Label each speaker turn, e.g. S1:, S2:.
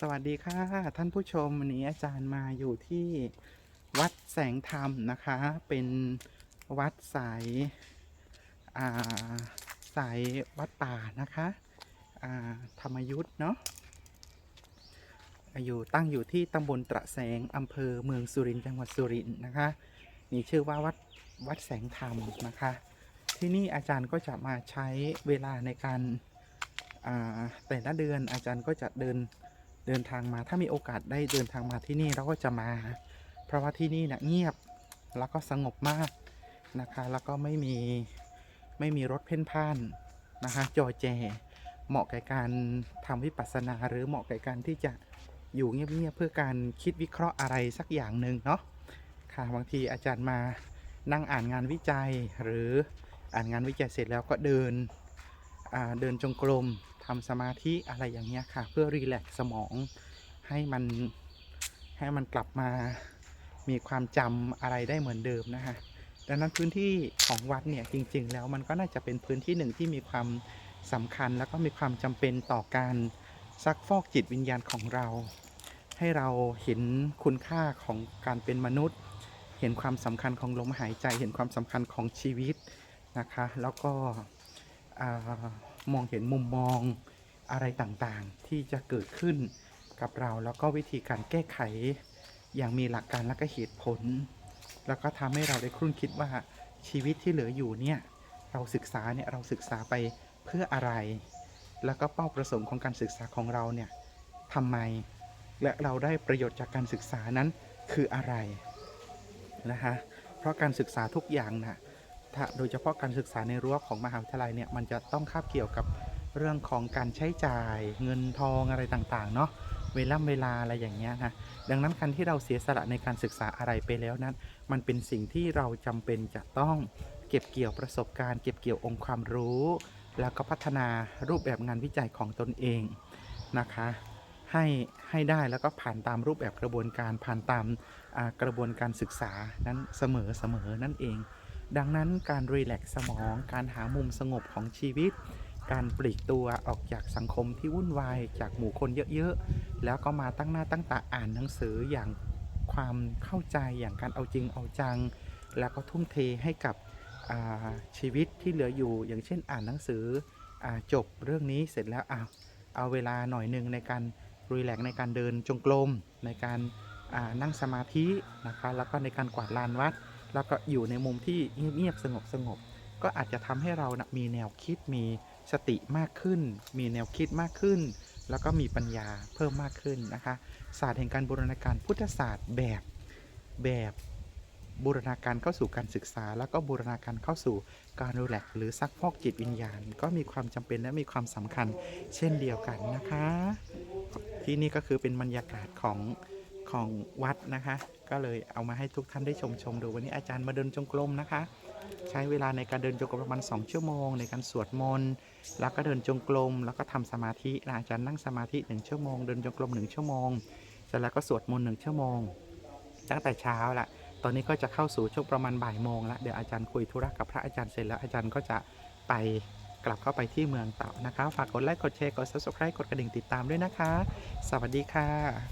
S1: สวัสดีค่ะ ท่านผู้ชมวันนี้อาจารย์มาอยู่ที่วัดแสงธรรมนะคะ เป็นวัดสายาสายวัดป่านะคะธรรมยุทธ์เนาะอยู่ตั้งอยู่ที่ตำบลตระแสงอำเภอเมืองสุรินทร์จังหวัดสุรินทร์นะคะมีชื่อว่าวัดวัดแสงธรรมนะคะ ที่นี่อาจารย์ก็จะมาใช้เวลาในการาแต่ละเดือนอาจารย์ก็จะเดิน เดินทางมาถ้ามีโอกาสได้เดินทางมาที่นี่เราก็จะมา เพราะว่าที่นี่นะเงียบแล้วก็สงบมากนะคะ แล้วก็ไม่มีไม่มีรถเพ่นพ่านนะคะจอแจเหมาะแกับการทำวิปัสสนา หรือเหมาะแกับการที่จะอยู่เงียบๆเพื่อการคิดวิเคราะห์อะไรสักอย่างหนึ่งเนาะค่ะบางทีอาจารย์มานั่งอ่านงานวิจัยหรืออ่านงานวิจัยเสร็จแล้วก็เดิน เดินจงกรมทำสมาธิอะไรอย่างเงี้ยค่ะ เพื่อรีแลกซ์สมองให้มันให้มันกลับมามีความจำอะไรได้เหมือนเดิมนะคะดังนั้นพื้นที่ของวัดเนี่ยจริง ๆ แล้วมันก็น่าจะเป็นพื้นที่หนึ่งที่มีความสำคัญ แล้วก็มีความจำเป็นต่อการซักฟอกจิตวิญญาณของเรา ให้เราเห็นคุณค่าของการเป็นมนุษย์ เห็นความสำคัญของลมหายใจ เห็นความสำคัญของชีวิตนะคะ แล้วก็ มองเห็นมุมมองอะไรต่างๆ ที่จะเกิดขึ้นกับเราแล้วก็วิธีการแก้ไข อย่างมีหลักการและก็เหตุผล แล้วก็ทำให้เราได้ครุ่นคิดว่าชีวิตที่เหลืออยู่เนี่ยเราศึกษาเนี่ยเราศึกษาไปเพื่ออะไร แล้วก็เป้าประสงค์ของการศึกษาของเราเนี่ยทำไม และเราได้ประโยชน์จากการศึกษานั้นคืออะไรนะคะเพราะการศึกษาทุกอย่างนะถ้า โดยเฉพาะการศึกษาในรั้วของมหาวิทยาลัยเนี่ยมันจะต้องคาบเกี่ยวกับเรื่องของการใช้จ่ายเงินทองอะไรต่างๆเนาะเวลาเวลาอะไรอย่างเงี้ยนะดังนั้นการที่เราเสียสละในการศึกษาอะไรไปแล้วนั้น มันเป็นสิ่งที่เราจำเป็นจะต้องเก็บเกี่ยวประสบการณ์ เก็บเกี่ยวองค์ความรู้ แล้วก็พัฒนารูปแบบงานวิจัยของตนเองนะคะให้ให้ได้แล้วก็ผ่านตามรูปแบบกระบวนการผ่านตามกระบวนการศึกษานั้นเสมอเสมอนั่นเอง ดังนั้นการรีแลกซ์สมอง การหามุมสงบของชีวิต การปลีกตัวออกจากสังคมที่วุ่นวาย จากหมู่คนเยอะๆ แล้วก็มาตั้งหน้าตั้งตาอ่านหนังสืออย่างความเข้าใจอย่างการเอาจริงเอาจัง แล้วก็ทุ่มเทให้กับชีวิตที่เหลืออยู่ อย่างเช่นอ่านหนังสืออจบเรื่องนี้เสร็จแล้วอะเอาเวลาหน่อยหนึ่งในการรีแลกซ์ในการเดินจงกรมในการนั่งสมาธินะคะแล้วก็ในการกวาดลานวัด แล้วก็อยู่ในมุมที่เงียบสงบสงบ ก็อาจจะทำให้เรานะมีแนวคิดมีสติมากขึ้น มีแนวคิดมากขึ้น แล้วก็มีปัญญาเพิ่มมากขึ้นนะคะ ศาสตร์แห่งการบูรณาการพุทธศาสตร์แบบแบบบูรณาการเข้าสู่การศึกษา แล้วก็บูรณาการเข้าสู่การรีแลกหรือซักฟอกจิตวิญญาณ ก็มีความจำเป็นและมีความสำคัญเช่นเดียวกันนะคะ ที่นี่ก็คือเป็นบรรยากาศของ ของวัดนะคะ ก็เลยเอามาให้ทุกท่านได้ชมชมดูวันนี้อาจารย์มาเดินจงกรมนะคะ ใช้เวลาในการเดินจงกรมประมาณ2ชั่วโมง ในการสวดมนต์แล้วก็เดินจงกรมแล้วก็ทำสมาธิอาจารย์นั่งสมาธิ1ชั่วโมงเดินจงกรม1ชั่วโมงเสร็จแล้วก็สวดมนต์1ชั่วโมง ตั้งแต่เช้าละตอนนี้ก็จะเข้าสู่ช่วงประมาณบ่ายโมงแล้วเดี๋ยวอาจารย์คุยธุระกับพระอาจารย์เสร็จแล้วอาจารย์ก็จะไปกลับเข้าไปที่เมืองเต่านะคะ ฝากกดไลค์ กดแชร์ กด subscribe กดกระดิ่งติดตามด้วยนะคะ สวัสดีค่ะ